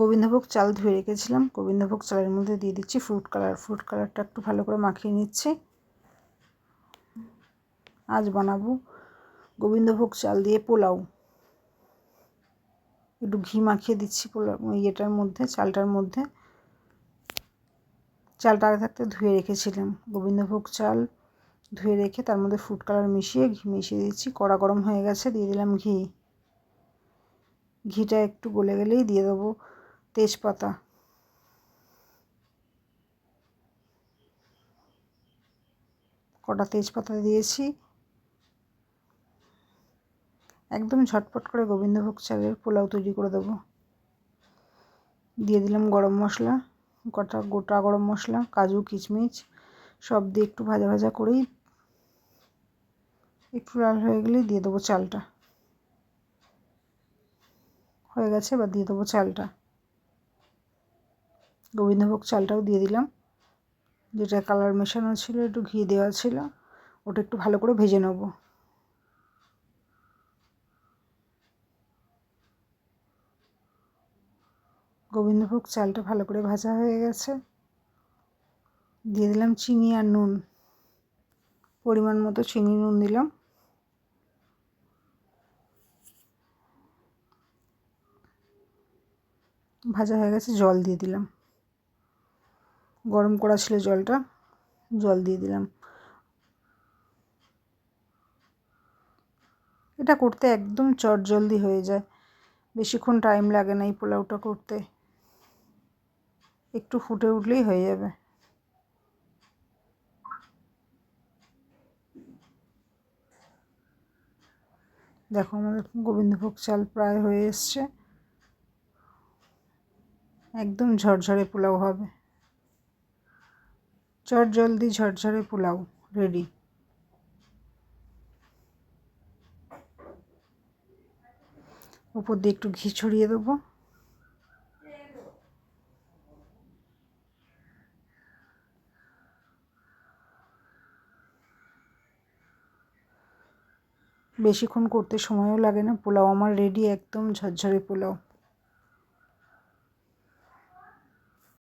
গোবিন্দভোগ চাল ধুয়ে রেখেছিলাম। গোবিন্দভোগ চালের মধ্যে দিয়ে দিচ্ছি ফ্রুট কালার ফ্রুট কালারটা একটু ভালো করে মাখিয়ে নিচ্ছি। আজ বানাবো গোবিন্দভোগ চাল দিয়ে পোলাও। একটু ঘি মাখিয়ে দিচ্ছি পোলাও ইয়েটার মধ্যে, চালটার মধ্যে। চালটা আগে থাকতে ধুয়ে রেখেছিলাম। গোবিন্দভোগ চাল ধুয়ে রেখে তার মধ্যে ফুড কালার মিশিয়ে ঘি মিশিয়ে দিচ্ছি। কড়া গরম হয়ে গেছে, দিয়ে দিলাম ঘি। ঘিটা একটু গলে গেলেই দিয়ে দেবো। তেজপাতা। কটা তেজপাতা দিয়েছি। একদম ঝটপট করে গোবিন্দভোগ চালের পোলাও তৈরি করে দেবো। দিয়ে দিলাম গরম মশলা, কটা গোটা গরম মশলা, কাজু, কিশমিশ, সব দিয়ে একটু ভাজা ভাজা করেই একটু লাল হয়ে গেলেই দিয়ে দেবো চালটা। হয়ে গেছে, এবার দিয়ে দেবো চালটা। গোবিন্দভোগ চালটাও দিয়ে দিলাম। যেটা কালার মেশানো ছিল, একটু ঘি দেওয়া ছিল, ওটা একটু ভালো করে ভেজে নেব। গোবিন্দভোগ চালটা ভালো করে ভাজা হয়ে গেছে। দিয়ে দিলাম চিনি আর নুন। পরিমাণ মতো চিনি নুন দিলাম। ভাজা হয়ে গেছে, জল দিয়ে দিলাম। গরম করা ছিল জলটা, জল দিয়ে দিলাম। এটা করতে একদম চটজলদি হয়ে যায়। বেশিক্ষণ টাইম লাগে না এই পোলাওটা করতে। একটু ফুটে উঠলেই হয়ে যাবে। দেখো আমাদের গোবিন্দভোগ চাল প্রায় হয়ে এসছে। একদম ঝরঝরে পোলাও হবে। চট জলদি ঝরঝরে পোলাও রেডি উপর দিয়ে একটু ঘি ছড়িয়ে দেবো। বেশিক্ষণ করতে সময়ও লাগে না, পোলাও আমার রেডি একদম ঝরঝরে পোলাও।